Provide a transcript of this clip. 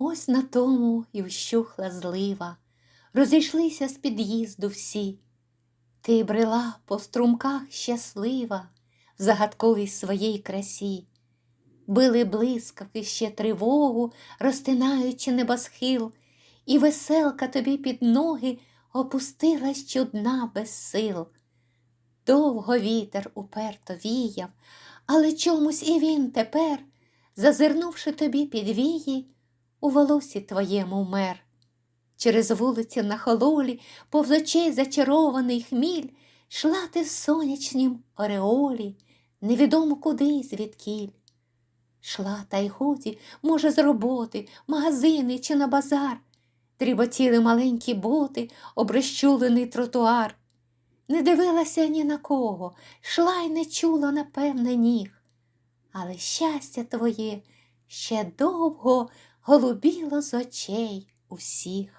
Ось на тому і вщухла злива, розійшлися з під'їзду всі. Ти брела по струмках щаслива в загадковій своїй красі. Били блискавки ще тривогу, розтинаючи небосхил, і веселка тобі під ноги опустилась чудна без сил. Довго вітер уперто віяв, але чомусь і він тепер, зазирнувши тобі під вії, у волосі твоєму вмер. Через вулиці на хололі, повз очей зачарований хміль, йшла ти в сонячнім ореолі, невідомо куди звідкіль. Шла та й годі, може, з роботи, магазини чи на базар, дріботіли маленькі боти, обрещулений тротуар. Не дивилася ні на кого, йшла й не чула, напевне, ніг. Але щастя твоє ще довго голубіло з очей усіх.